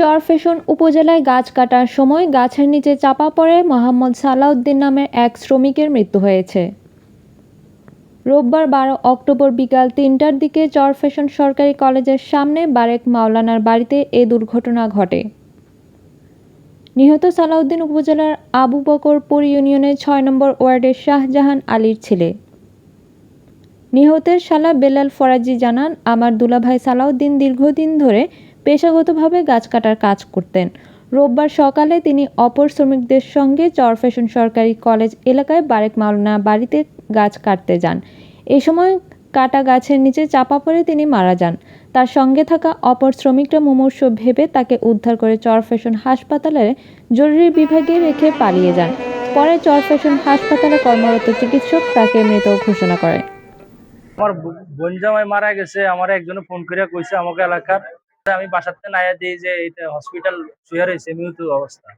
চরফেশন উপজেলায় গাছ কাটার সময় গাছের নিচে চাপা পড়ে মোহাম্মদ সালাউদ্দিন নামের এক শ্রমিকের মৃত্যু হয়েছে। রোববার বারো অক্টোবর বিকাল তিনটার দিকে চরফেশন সরকারি কলেজের সামনে বারেক মাওলানার বাড়িতে এ দুর্ঘটনা ঘটে। নিহত সালাউদ্দিন উপজেলার আবু বকরপুর ইউনিয়নের ছয় নম্বর ওয়ার্ডের শাহজাহান আলীর ছেলে। নিহতের শালা বেলাল ফরাজি জানান, আমার দুলাভাই সালাউদ্দিন দীর্ঘদিন ধরে পেশাগতভাবে গাছ কাটার কাজ করতেন। রোববার সকালে তিনি অপর শ্রমিকদের সঙ্গে চরফেশন সরকারি কলেজ এলাকায় বারেক মাওলানা বাড়িতে গাছ কাটতে যান। এই সময় কাটা গাছের নিচে চাপা পড়ে তিনি মারা যান। তার সঙ্গে থাকা অপর শ্রমিকরা মুমূর্ষ ভেবে তাকে উদ্ধার করে চরফেশন হাসপাতালে জরুরি বিভাগে রেখে পালিয়ে যান। পরে চরফেশন হাসপাতালে কর্মরত চিকিৎসক তাকে মৃত ঘোষণা করে আমার বোন জামাই মারা গেছে। আমার একজনে ফোন করে কইছে আমাকে এলাকার আমি বাসাতে নাইয়া দিই যে এটা হসপিটাল শুয়ে রয়েছে মৃত্যু অবস্থা।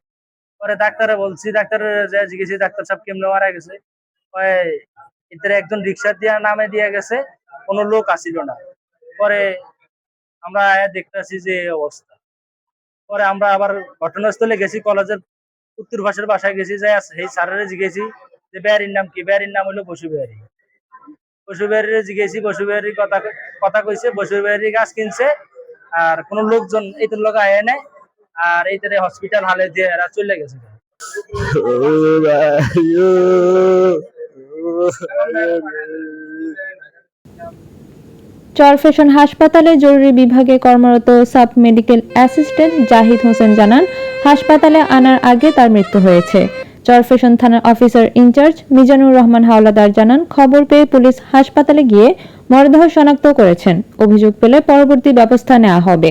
পরে ডাক্তারে বলছি, ডাক্তার যে জিজ্ঞেসি, ডাক্তার সাহেব কেমনে মারা গেছে? কয় একজন রিক্সা দিয়া নামে দিয়া গেছে, কোনো লোক আসিল না। পরে আমরা দেখতেছি যে অবস্থা। পরে আমরা আবার ঘটনাস্থলে গেছি, কলেজের উত্তর ভাষার বাসায় গেছি যে সেই স্যারের জিজ্ঞেসি যে, ব্যারির নাম কি? ব্যারির নাম হলো বসু বিহারি বসু বিহারির জিজ্ঞেসি, বসু বিহারির কথা কথা কইছে, বসু বিহারি গাছ কিনছে আর কোন লোকজন এইটার লোক আয় নাই, আর এইটারে হসপিটাল হালে দিয়ে এরা চলে গেছে। চরফেশন হাসপাতালে জরুরি বিভাগে কর্মরত sub medical assistant Jahid Hossain জানান, হাসপাতালে আনার আগে তার মৃত্যু হয়েছে। চরফেশন থানার officer in charge Mizanur Rahman Howlader জানান, খবর পেয়ে পুলিশ হাসপাতালে গিয়ে মরদেহ শনাক্ত করেছেন। অভিযোগ পেলে পরবর্তী ব্যবস্থা নেওয়া হবে।